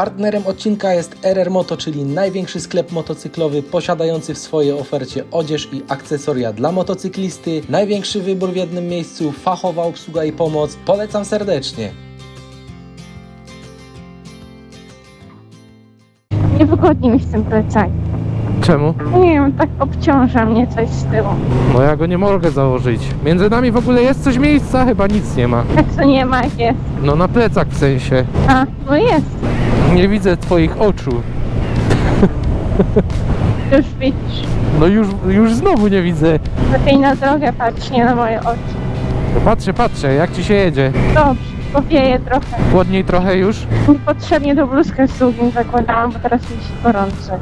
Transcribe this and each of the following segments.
Partnerem odcinka jest RR Moto, czyli największy sklep motocyklowy posiadający w swojej ofercie odzież i akcesoria dla motocyklisty. Największy wybór w jednym miejscu, fachowa obsługa i pomoc. Polecam serdecznie. Niewygodnie mi z tym plecakiem. Czemu? Nie wiem, tak obciąża mnie coś z tyłu. No ja go nie mogę założyć. Między nami w ogóle jest coś miejsca? Chyba nic nie ma. Jak to nie ma, jak jest. No na plecach w sensie. A, no jest. Nie widzę twoich oczu. Już widzisz. No już, już znowu nie widzę. Lepiej na drogę patrz, nie na moje oczy. No patrzę, patrzę, jak ci się jedzie. Dobrze, powieje trochę. Chłodniej trochę już? Niepotrzebnie tą bluzkę z długim zakładałam, bo teraz mi się gorąco.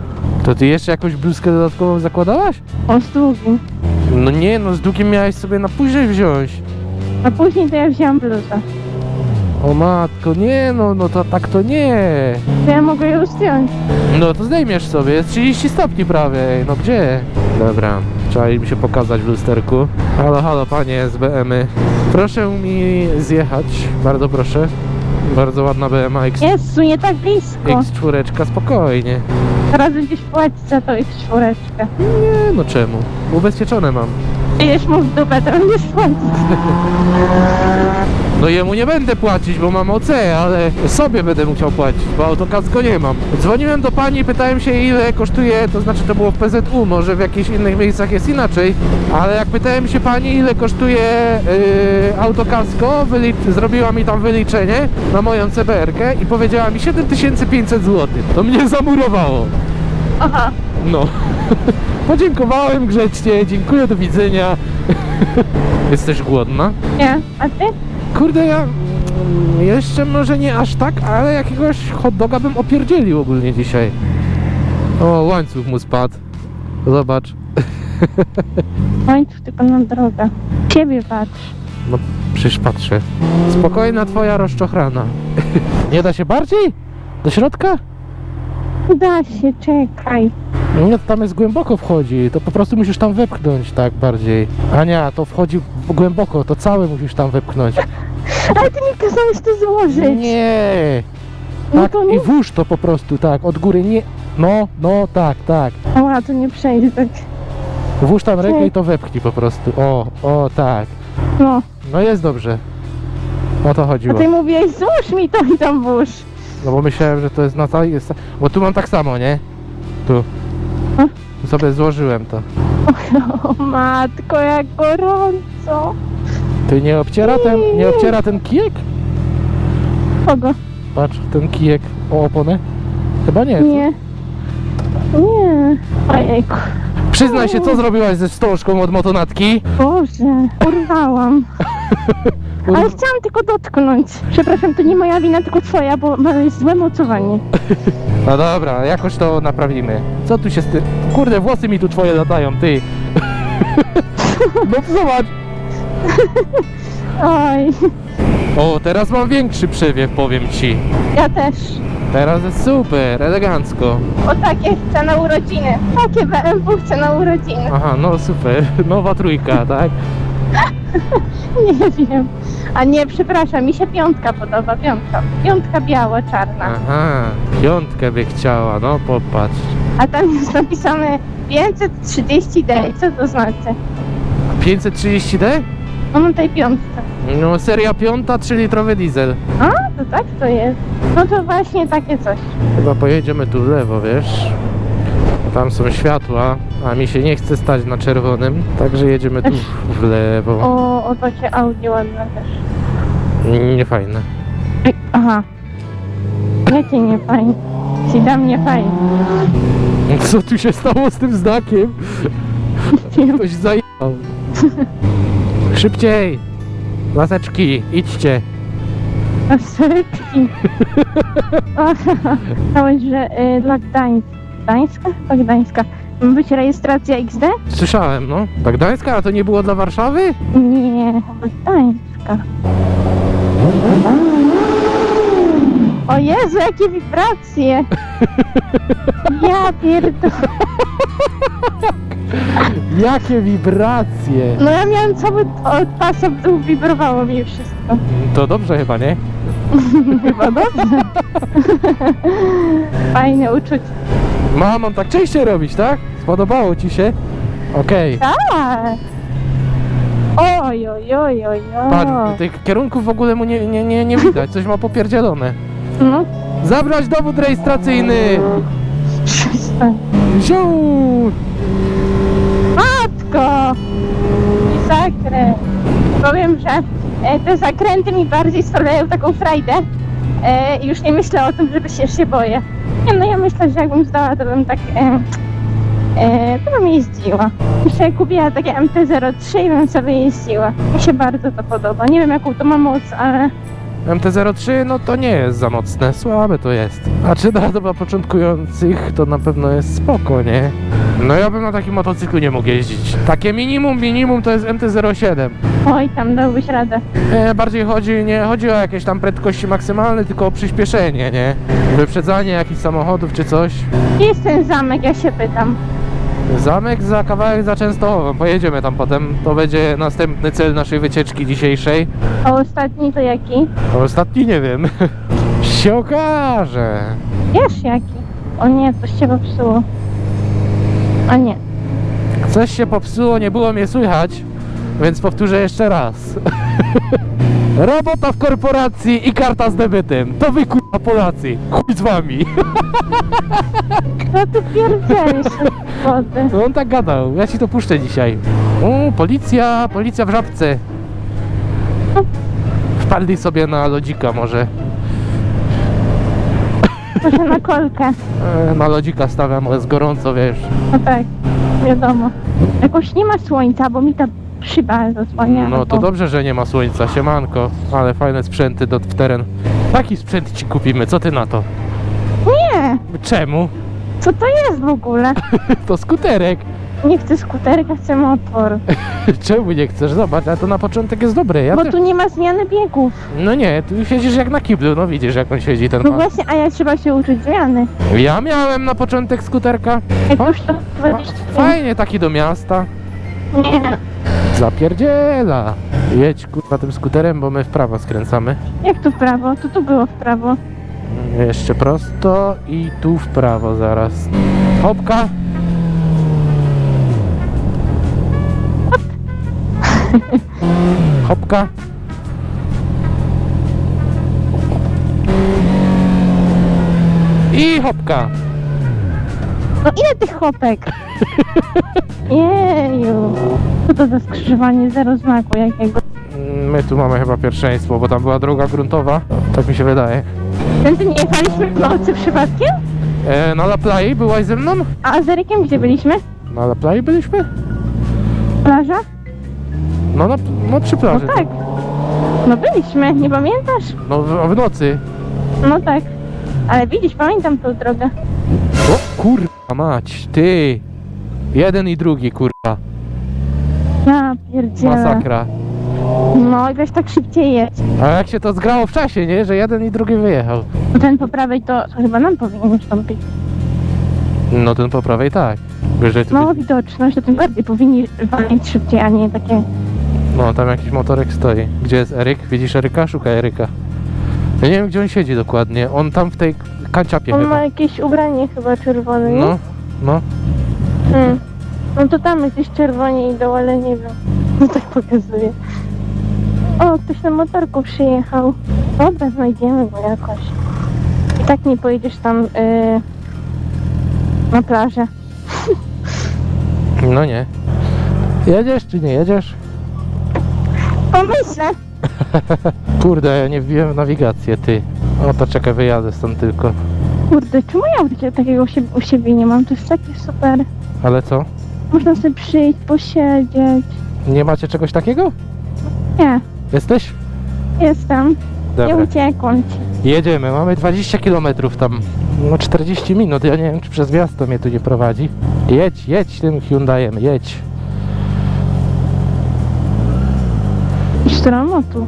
To ty jeszcze jakąś bluzkę dodatkową zakładałaś? On z długim. No nie, no z długiem miałeś sobie na później wziąć. A później to ja wzięłam bluzę. O matko, nie no, no to tak to nie. Ja mogę ją zdjąć. No to zdejmiesz sobie, jest 30 stopni prawie, no gdzie? Dobra, trzeba im się pokazać w lusterku. Halo, halo panie z BM-y. Proszę mi zjechać, bardzo proszę. Bardzo ładna BMA X, Jezu, nie tak blisko. X4, spokojnie. Teraz będziesz płacić za to ich czwóreczkę. Nie no czemu? Ubezpieczone mam. Jedziesz mu w dupę, to będziesz płacić. No jemu nie będę płacić, bo mam OC, ale sobie będę musiał płacić, bo autokasko nie mam. Dzwoniłem do pani, pytałem się ile kosztuje, to znaczy to było w PZU, może w jakichś innych miejscach jest inaczej, ale jak pytałem się pani ile kosztuje yy, autokasko, zrobiła mi tam wyliczenie na moją CBR-kę i powiedziała mi 7500 zł. To mnie zamurowało. Aha. No. Podziękowałem grzecznie, dziękuję, do widzenia. Jesteś głodna? Nie, a ty? Kurde, ja jeszcze może nie aż tak, ale jakiegoś hot doga bym opierdzielił ogólnie dzisiaj. O, łańcuch mu spadł. Zobacz. Łańcuch tylko na drogę. Ciebie patrz. No, przecież patrzę. Spokojna twoja rozczochrana. nie da się bardziej? Do środka? Da się, czekaj. Nie, to tam jest głęboko wchodzi. To po prostu musisz tam wepchnąć tak bardziej. Ania, to wchodzi głęboko, to całe musisz tam wepchnąć. Ale ty mi kazałeś to złożyć. Nie! No Tak, to i nie. włóż to po prostu, tak, od góry, nie. No, no, tak, tak. Ała, to nie przejdzie tak. Włóż tam rękę i to wepchnij po prostu. O, o, tak. No. No jest dobrze. O to A chodziło. ty mówiłeś, złóż mi to i tam włóż. No bo myślałem, że to jest na całej... Jest... Bo tu mam tak samo, nie? Tu. A? Tu sobie złożyłem to. O matko, jak gorąco. Ty nie obciera ten, nie obciera ten kijek? Kogo? Patrz, ten kijek o oponę. Chyba nie. Nie. Nie. Ojejku. Przyznaj się, co zrobiłaś ze wstążką od motonatki? Boże, urwałam. Ale chciałam tylko dotknąć. Przepraszam, to nie moja wina, tylko twoja, bo mam złe mocowanie. No dobra, jakoś to naprawimy. Co tu się z tym... Kurde, włosy mi tu twoje latają, ty. No zobacz. Oj, O, teraz mam większy przewiew, powiem ci. ja też. Teraz jest super, elegancko. O takie chcę na urodziny. Takie BMW chcę na urodziny. Aha, no super. Nowa trójka, tak? Nie wiem. A nie, przepraszam, mi się piątka podoba, piątka. Piątka biała, czarna. Aha, piątkę by chciała, no popatrz. A tam jest napisane 530D. Co to znaczy? 530D? No na tej piątce. No seria piąta, 3-litrowy diesel. A, to tak to jest. No to właśnie takie coś. Chyba pojedziemy tu w lewo, wiesz? Tam są światła, a mi się nie chce stać na czerwonym, także jedziemy tu w lewo. O, o takie Audi ładne też. Nie fajne. Ej, aha. Jakie nie fajnie. Ci da mnie fajnie. Co tu się stało z tym znakiem? Ktoś zajebał. Szybciej! Laseczki, idźcie. A sereczki. Myślałeś, że y, dla Gdańska. Gdańska? Gdańska. Ma być rejestracja XD? Słyszałem, no. Tak Gdańska, a to nie było dla Warszawy? Nie, chyba Gdańska. O Jezu, jakie wibracje! Ja pierdolę. Jakie wibracje! No ja miałem cały od pasa w dół, wibrowało mi wszystko. To dobrze chyba, nie? Chyba dobrze. Fajne uczucie. Ma, mam tak częściej robić, tak? Spodobało ci się? Okej. Tak. Oj, oj, oj, oj, Patrz, oj. tych kierunków w ogóle mu nie, nie, nie, nie widać, coś ma popierdzielone. No, Zabrać dowód rejestracyjny! przestań. Ziu! Matko! I zakręt. Powiem, że e, te zakręty mi bardziej sprawiają taką frajdę. E, i już nie myślę o tym, żeby się się boję. Nie no, ja myślę, że jakbym zdała, to bym tak... E, e, to bym jeździła. Jeszcze kupiła takie MT-03 i bym sobie jeździła. Mi się bardzo to podoba. Nie wiem, jaką to ma moc, ale... MT-03 no to nie jest za mocne, słabe to jest. A czy dla, dla początkujących to na pewno jest spoko, nie? No ja bym na takim motocyklu nie mógł jeździć. Takie minimum, minimum to jest MT-07. Oj, tam dałbyś radę. E, bardziej chodzi, nie chodzi o jakieś tam prędkości maksymalne, tylko o przyspieszenie, nie? Wyprzedzanie jakichś samochodów czy coś. Gdzie jest ten zamek, ja się pytam. Zamek za kawałek za Częstochową, pojedziemy tam potem. To będzie następny cel naszej wycieczki dzisiejszej. A ostatni to jaki? Ostatni nie wiem. się okaże. Wiesz jaki? O nie, coś się popsuło. A nie. Coś się popsuło, nie było mnie słychać, więc powtórzę jeszcze raz. Robota w korporacji i karta z debytem. To wy kurwa Polacy. Chuj z wami. Co ty wody? No on tak gadał, ja ci to puszczę dzisiaj. Policja, policja w żabce. Wpadli sobie na lodzika może. Może na kolkę. E, Na lodzika stawiam, ale jest gorąco, wiesz. No tak, wiadomo. Jakoś nie ma słońca, bo mi ta szyba zasłania. No to dobrze, że nie ma słońca, siemanko. Ale fajne sprzęty do, w teren. Taki sprzęt ci kupimy, co ty na to? Nie! Czemu? Co to jest w ogóle? To skuterek. Nie chcę skuterka, chcę motor. Czemu nie chcesz? Zobacz, a to na początek jest dobre. Ja Bo też... tu nie ma zmiany biegów. No nie, tu siedzisz jak na kiblu, no widzisz jak on siedzi ten No pan. właśnie, a ja trzeba się uczyć zmiany. Ja miałem na początek skuterka. Jak już to 20 Fajnie taki do miasta. Nie. Zapierdziela. Jedź kurwa tym skuterem, bo my w prawo skręcamy. Jak tu w prawo? To tu było w prawo. Jeszcze prosto i tu w prawo zaraz. Hopka. Hopka. I hopka. No ile tych chopek? Jeju. Co to za skrzyżowanie zero znaku jakiego? My tu mamy chyba pierwszeństwo, bo tam była droga gruntowa. Tak mi się wydaje. Tędy nie jechaliśmy w nocy przypadkiem? E, na La Plai byłaś ze mną? A z Erykiem gdzie byliśmy? Na La Plai byliśmy? Plaża? No, na, no przy No plaży. tak. No byliśmy, nie pamiętasz? No w, w nocy. No tak. Ale widzisz, pamiętam tą drogę. O kurwa mać, ty. Jeden i drugi kurwa. Ja pierdzielę. Masakra. No i weź tak szybciej jedź. A jak się to zgrało w czasie, nie? Że jeden i drugi wyjechał. No ten po prawej to, chyba nam powinien ustąpić. No ten po prawej tak. Wyżej tu. No widoczność, to tym bardziej powinni walnić szybciej, a nie takie... No tam jakiś motorek stoi. Gdzie jest Eryk? Widzisz Eryka? Szukaj Eryka. Ja nie wiem gdzie on siedzi dokładnie. On tam w tej kanciapie On chyba. ma jakieś ubranie chyba czerwone, nie? No, no. Hmm. No to tam jakieś czerwonie idą, ale nie wiem. No tak pokazuje. O, ktoś na motorku przyjechał. Dobra, znajdziemy go jakoś. I tak nie pojedziesz tam yy, na plażę. No nie. Jedziesz czy nie jedziesz? Pomyślę. Kurde, ja nie wbiłem w nawigację, ty. O to czekaj, wyjadę stąd tylko. Kurde, czemu ja takiego, u siebie nie mam? To jest takie super. Ale co? Można sobie przyjść, posiedzieć. Nie macie czegoś takiego? Nie, Jesteś? jestem. Nie Dobra. uciekłam ci. Jedziemy, mamy 20 km tam. No 40 minut, ja nie wiem czy przez miasto mnie tu nie prowadzi. Jedź, jedź tym Hyundaiem, jedź. Stromotu.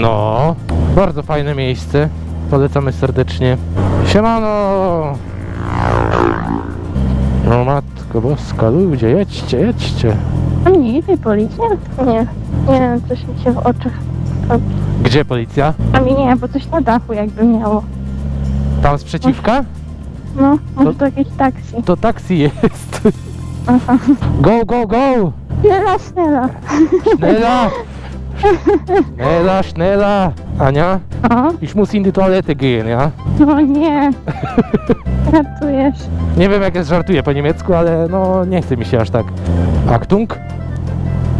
No, bardzo fajne miejsce. Polecamy serdecznie. Siemano! No matko boska, ludzie, jedźcie, jedźcie. A mnie idzie policja? Nie. Nie, coś mi się w oczach robi. Gdzie policja? A mi nie, bo coś na dachu jakby miało. Tam sprzeciwka? No, może to jakieś taksi. To taksi jest. Aha. Go, go, go! Snela, snela. Schnella, schnella! Ania, O, ich muss in die Toilette gehen, ja? no nie. Ratujesz. Nie wiem jak jest żartuję po niemiecku, ale no nie chce mi się aż tak. Achtung!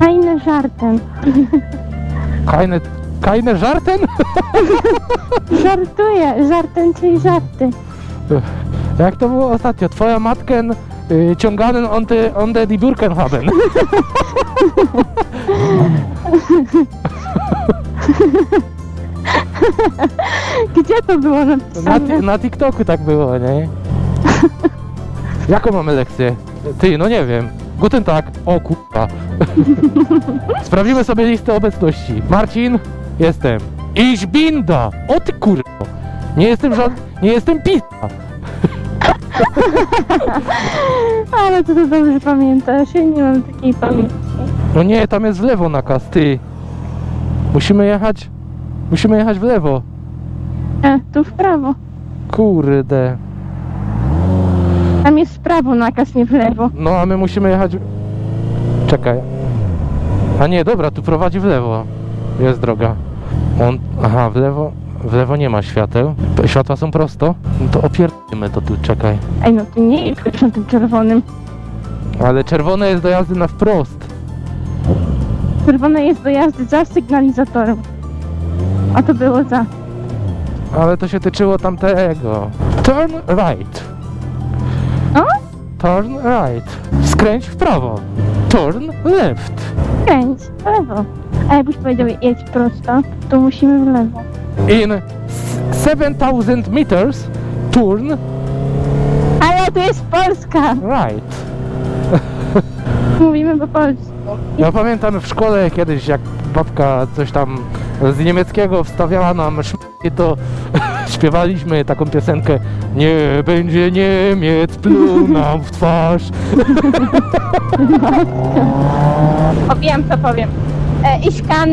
Fajny żartem. Keine, keine żarten? Żartuję, żartem, czyli żarty. Jak to było ostatnio? Twoja matkę y, ciąganen on te, on te die Burken haben. Gdzie to było Na, napisane? na TikToku tak było, nie? Jaką mamy lekcję? Ty, no nie wiem. Guten Tag. O kurwa. Sprawdzimy sobie listę obecności. Marcin, jestem. Ich bin da. O ty kurwa. Nie jestem żad... Nie jestem pisa. Ale to, to dobrze pamiętasz, ja nie mam takiej pamięci. No nie, tam jest w lewo nakaz, ty. Musimy jechać... Musimy jechać w lewo. E, tu w prawo. Kurde. Tam jest w prawo nakaz, nie w lewo. No a my musimy jechać... Czekaj. A nie, dobra, tu prowadzi w lewo. Jest droga. On... Aha, w lewo... W lewo nie ma świateł. Światła są prosto. No to opierdolimy to tu, czekaj. Ej, no ty nie jedź na tym czerwonym. Ale czerwone jest do jazdy na wprost. Czerwone jest do jazdy za sygnalizatorem. A to było za. Ale to się tyczyło tamtego. Turn right. O? Turn right. Skręć w prawo. Turn left. Kręć w lewo. A jakbyś powiedział jedź prosto, to musimy w lewo. In s- 7000 meters, turn Ale to jest Polska! right. Mówimy po polsku. Ja pamiętam w szkole kiedyś, jak babka coś tam z niemieckiego wstawiała nam szm- to śpiewaliśmy taką piosenkę Nie będzie Niemiec, pluł nam w twarz. O, wiem co powiem. Ich kann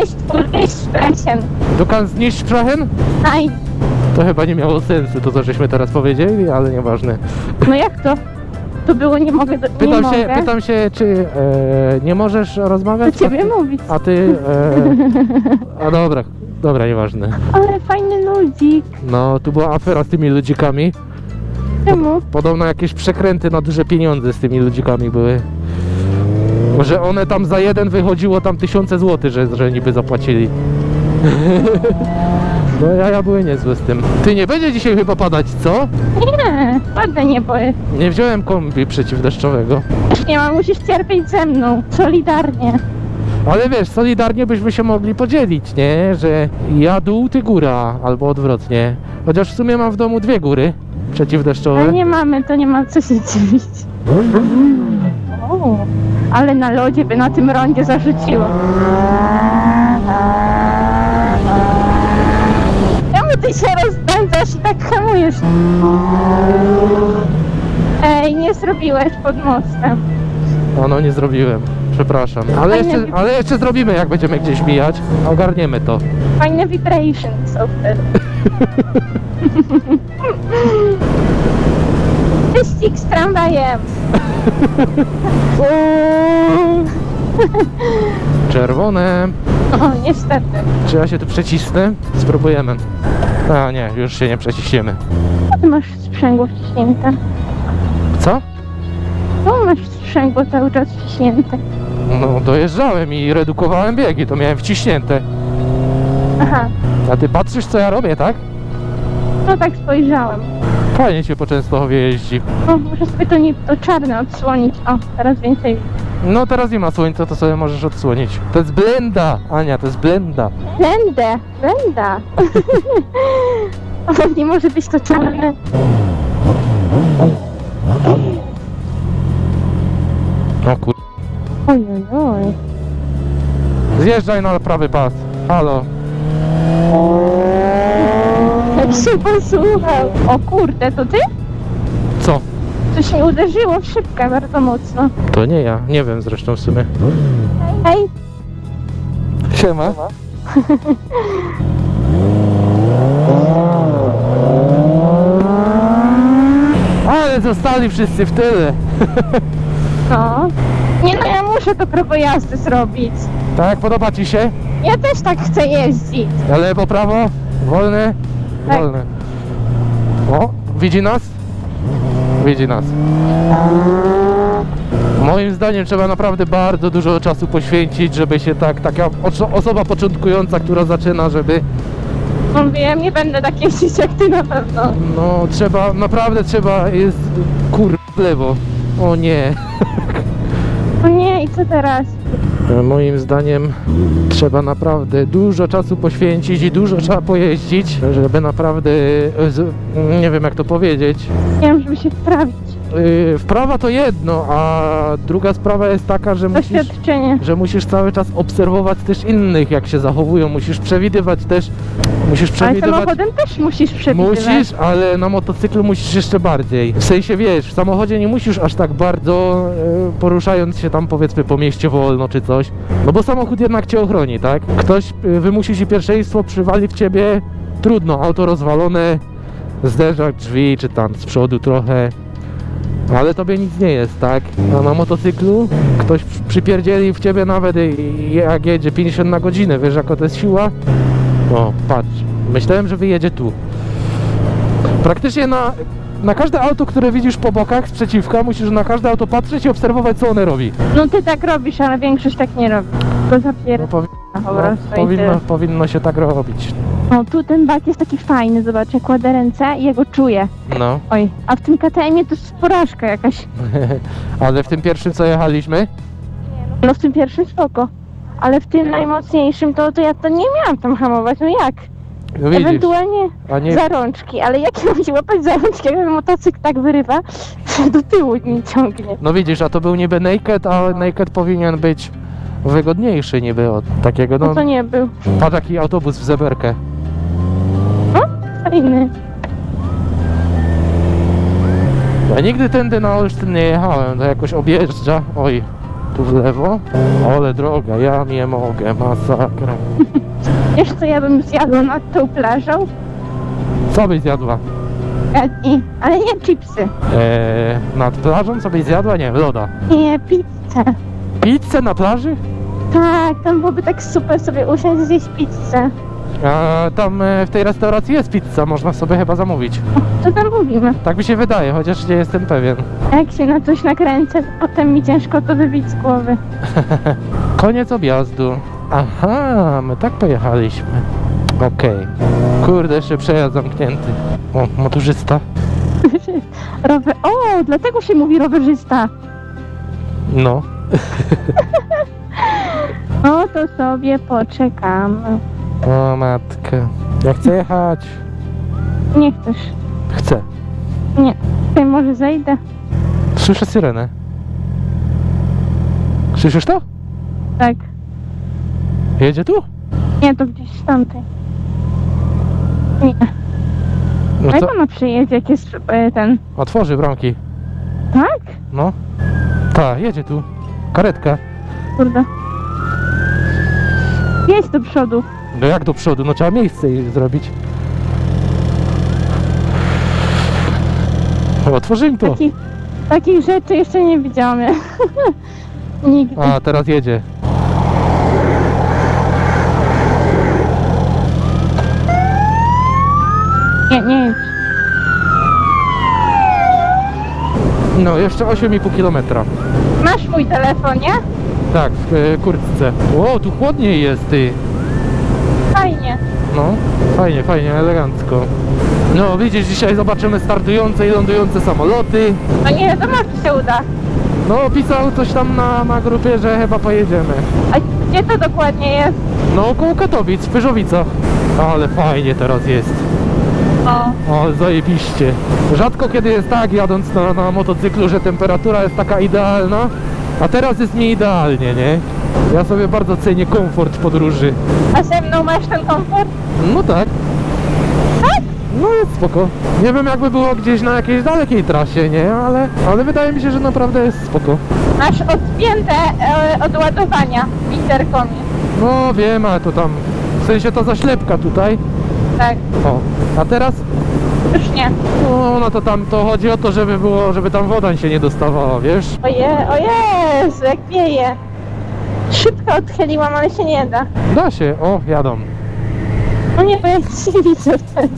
nicht Türkisch sprechen. Du kannst nicht sprechen? Nein. To chyba nie miało sensu, to co żeśmy teraz powiedzieli, ale nieważne. No jak to? To było nie mogę, do, nie Pytam mogę. się, pytam się, czy e, nie możesz do rozmawiać? ciebie mówić. A ty... E, a dobra, dobra, nieważne. Ale fajny ludzik. No, tu była afera z tymi ludzikami. Czemu? Podobno jakieś przekręty na duże pieniądze z tymi ludzikami były. Że one tam za jeden wychodziło tam tysiące złotych, że, że niby zapłacili. No jaja były niezłe z tym. Ty nie będzie dzisiaj chyba padać, co? Nie, ładne nie boję. Nie wziąłem kombi przeciwdeszczowego. Nie ma, musisz cierpieć ze mną. Solidarnie. Ale wiesz, solidarnie byśmy się mogli podzielić, nie? Że ja dół, ty góra, albo odwrotnie. Chociaż w sumie mam w domu dwie góry przeciwdeszczowe. Ale nie mamy, to nie ma co się dziwić. O, ale na lodzie by na tym rondzie zarzuciło. Ty się rozpędzasz i tak hamujesz? Ej, nie zrobiłeś pod mostem. O, no nie zrobiłem. Przepraszam. Ale jeszcze, ale jeszcze zrobimy, jak będziemy gdzieś mijać. Ogarniemy to. Fajne vibrations są wtedy. Wyścig z tramwajem. Czerwone. O, niestety. Czy ja się tu przecisnę? Spróbujemy. A nie, już się nie przeciśniemy. A ty masz sprzęgło wciśnięte. Co? No, masz sprzęgło cały czas wciśnięte. No dojeżdżałem i redukowałem biegi, to miałem wciśnięte. Aha, A ty patrzysz co ja robię, tak? No tak spojrzałem. Fajnie się po Częstochowie jeździ. No, muszę sobie to, nie, to czarne odsłonić. O, teraz więcej. No teraz nie ma słońca, to sobie możesz odsłonić. To jest blenda, Ania, to jest blenda. Będę, będę. O, nie może być to czarne. No kur... Oj, oj, oj. Zjeżdżaj na prawy pas. Halo. Jak się posłuchał. O kurde, to ty? Co? Coś mi uderzyło w szybkę bardzo mocno. To nie ja, nie wiem zresztą w sumie. Hej, Siema. Ale zostali wszyscy w tyle. No. Nie no, ja muszę to prawo jazdy zrobić. Tak, podoba ci się? Ja też tak chcę jeździć. Na lewo, prawo? Wolne? Tak. Wolne. O, widzi nas? Widzi nas. Moim zdaniem trzeba naprawdę bardzo dużo czasu poświęcić, żeby się tak, taka oso- osoba początkująca, która zaczyna, żeby No wiem, nie będę tak jeździć jak ty na pewno. no trzeba, naprawdę trzeba jest kur w lewo. O nie. No nie, i co teraz? Moim zdaniem trzeba naprawdę dużo czasu poświęcić i dużo trzeba pojeździć, żeby naprawdę, e, nie wiem jak to powiedzieć, Nie wiem, żeby się wprawić. Yy, wprawa to jedno, a druga sprawa jest taka, że musisz, Doświadczenie. że musisz cały czas obserwować też innych, jak się zachowują, musisz przewidywać też, musisz Ale przewidywać... samochodem też musisz przewidywać. Musisz, ale na motocyklu musisz jeszcze bardziej. W sensie wiesz, w samochodzie nie musisz aż tak bardzo e, poruszając się tam powiedzmy po mieście wolno czy coś. No bo samochód jednak cię ochroni, tak? Ktoś e, wymusi ci pierwszeństwo, przywali w ciebie, trudno, auto rozwalone, zderzak drzwi czy tam z przodu trochę. Ale tobie nic nie jest, tak? A na motocyklu ktoś przy- przypierdzieli w ciebie nawet i- jak jedzie 50 na godzinę, wiesz jaka to jest siła? O, patrz, myślałem, że wyjedzie tu. Praktycznie na, na każde auto, które widzisz po bokach sprzeciwka, musisz na każde auto patrzeć i obserwować, co one robi. No ty tak robisz, ale większość tak nie robi. To No, zapiera powi- po no, powinno, powinno się tak robić. No tu ten bak jest taki fajny, zobacz, jak kładę ręce i ja go czuję. No, Oj, a w tym KTM-ie to jest porażka jakaś. ale w tym pierwszym, co jechaliśmy, No w tym pierwszym spoko. Ale w tym najmocniejszym to, to ja to nie miałam tam hamować, no jak? no widzisz, Ewentualnie a nie, za rączki, ale jak mam się łapać za rączki, jak ten motocykl tak wyrywa, że do tyłu mi ciągnie. no widzisz, a to był niby naked, a naked powinien być wygodniejszy niby od takiego, No no, to nie był. patrz jaki autobus w zeberkę. Fajny. Ja nigdy tędy na Olsztyn nie jechałem, to jakoś objeżdża, oj, tu w lewo, ale droga, ja nie mogę, masakra. Wiesz co ja bym zjadła nad tą plażą? Co byś zjadła? I, ale nie chipsy. Eee, nad plażą co byś zjadła? Nie, loda. Nie, pizzę. Pizzę na plaży? Tak, tam byłoby tak super sobie usiąść i zjeść pizzę. A tam e, w tej restauracji jest pizza, można sobie chyba zamówić. Co tam mówimy? Tak mi się wydaje, chociaż nie jestem pewien. A Jak się na coś nakręcę, to potem mi ciężko to wybić z głowy. Koniec objazdu. Aha, my tak pojechaliśmy. Okej. Kurde, jeszcze przejazd zamknięty. O, motorzysta. Rower... O, dlatego się mówi rowerzysta. No. No to sobie poczekamy. O matkę. Ja chcę jechać. Nie chcesz. Chcę. Nie. Tutaj może zejdę. Słyszę syrenę. Słyszysz to? Tak. Jedzie tu? Nie, to gdzieś z tamtej. Nie. No No jak to ona przyjedzie, jak jest e, ten... otworzy bramki. Tak? No. Ta, jedzie tu. Karetka. Kurde. Jedź do przodu. No jak do przodu? No trzeba miejsce zrobić. Otworzy im to. Taki, takich rzeczy jeszcze nie widziałam. Nigdy. A, teraz jedzie. Nie, nie jedź. No, jeszcze 8,5 km. Masz mój telefon, nie? Tak, w e, kurtce. O, tu chłodniej jest, ty. Fajnie. No, fajnie, fajnie, elegancko. No, widzisz, dzisiaj zobaczymy startujące i lądujące samoloty. No nie wiadomo, czy się uda. No, pisał coś tam na, na grupie, że chyba pojedziemy. A gdzie to dokładnie jest? No, koło Katowic, w Pyrzowicach. Ale fajnie teraz jest. O. O, zajebiście. Rzadko kiedy jest tak, jadąc na, na motocyklu, że temperatura jest taka idealna, a teraz jest nieidealnie, nie? Ja sobie bardzo cenię komfort podróży. A ze mną masz ten komfort? No tak. No jest spoko. Nie wiem jakby było gdzieś na jakiejś dalekiej trasie, nie? Ale, ale wydaje mi się, że naprawdę jest spoko. Masz odpięte e, od ładowania w interkomie. No wiem, ale to tam sensie ta zaślepka tutaj. Tak, O, a teraz? już nie. No, no to tam to chodzi o to, żeby było, żeby tam woda się nie dostawała, wiesz? Oje, o Jezu, jak wieje. Szybko odchyliłam, ale się nie da. Da się, o, jadą. No nie, bo ja nic nie widzę wtedy.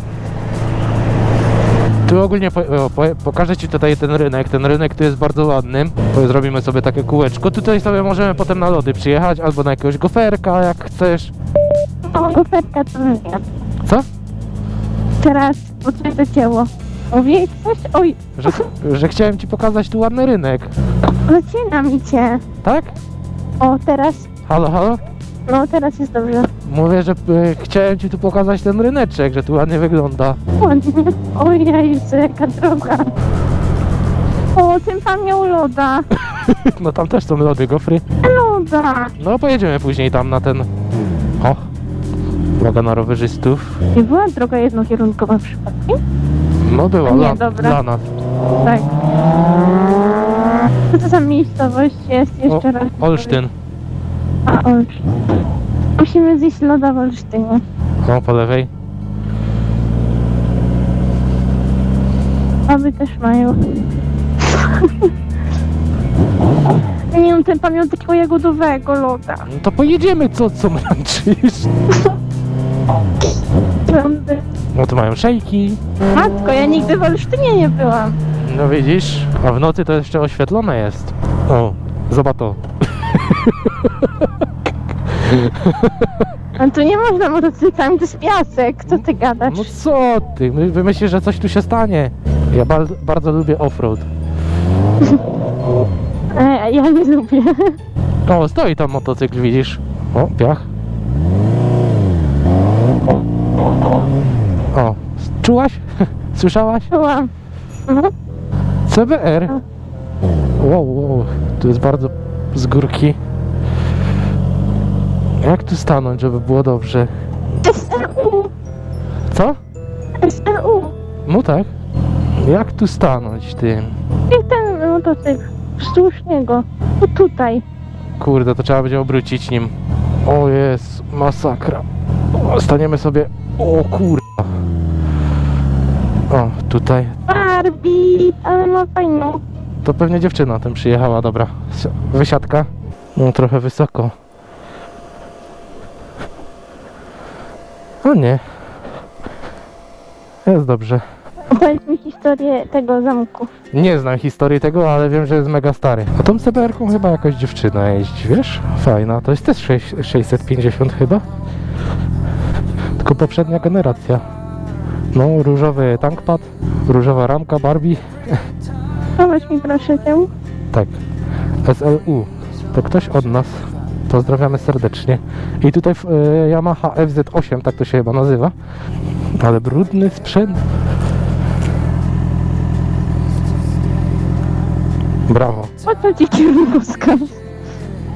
Tu ogólnie po, o, po, pokażę Ci tutaj ten rynek. Ten rynek tu jest bardzo ładny. Zrobimy sobie takie kółeczko. Tutaj sobie możemy potem na lody przyjechać albo na jakiegoś goferka, jak chcesz. O, goferka to nie. Co? Teraz, coś zacięło. Mówię coś? Oj, Że, że chciałem Ci pokazać tu ładny rynek. zaciera mi cię. Tak? O, teraz, Halo, halo? no teraz jest dobrze. Mówię, że e, chciałem Ci tu pokazać ten ryneczek, że tu ładnie wygląda. Ładnie. Ojej, jaka droga. O, ten pan miał loda. No tam też są lody, gofry. Loda. No pojedziemy później tam na ten... O! Uwaga na rowerzystów. Nie była droga jednokierunkowa przypadkiem? No była, nie, dla, dobra. dla nas. Tak. Co to za miejscowość jest jeszcze raz? Olsztyn. A, Olsztyn. Musimy zjeść loda w Olsztynie. O, po lewej. Aby też mają. Nie wiem, ten pan miał takiego jagodowego loda. No to pojedziemy, co, co męczysz? No to mają szejki. Matko, ja nigdy w Olsztynie nie byłam. No widzisz, a w nocy to jeszcze oświetlone jest. O, zobacz to. A tu nie można motocyklami, to jest piasek. Co ty gadasz? No co ty, my- wy myślisz, że coś tu się stanie. Ja bar bardzo lubię offroad. E, ja nie lubię. O, stoi tam motocykl, widzisz? O, piach. O, czułaś? Słyszałaś? Byłam. No. CBR. Wow, wow, tu jest bardzo z górki. Jak tu stanąć, żeby było dobrze? SRU. Co? SRU. No tak. Jak tu stanąć tym? Jak ten motocykl. Wzdłuż niego. O tutaj. Kurde, to trzeba będzie obrócić nim. O jest, masakra. O, staniemy sobie. O kurwa. O, tutaj. Barbie, ale ma fajną. To pewnie dziewczyna tym przyjechała, dobra. Si- Wysiadka. No trochę wysoko. O nie. Jest dobrze. Opowiedz mi historię tego zamku. Nie znam historii tego, ale wiem, że jest mega stary. A tą CBR-ką chyba jakaś dziewczyna jeździ, wiesz? Fajna. To jest też sześć- 650 chyba. Tylko poprzednia generacja. No, różowy tankpad, różowa ramka Barbie. Powiedz mi proszę tę. Tak. SLU. To ktoś od nas. Pozdrawiamy serdecznie. I tutaj e, Yamaha FZ8, tak to się chyba nazywa. Ale brudny sprzęt. Brawo. Po co ci kierunkowskaz?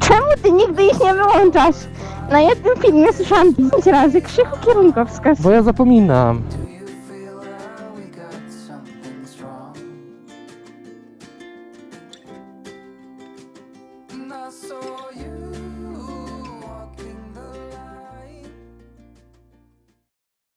Czemu ty nigdy ich nie wyłączasz? Na jednym filmie słyszałam 5 razy krzyku kierunkowskaz. Bo ja zapominam.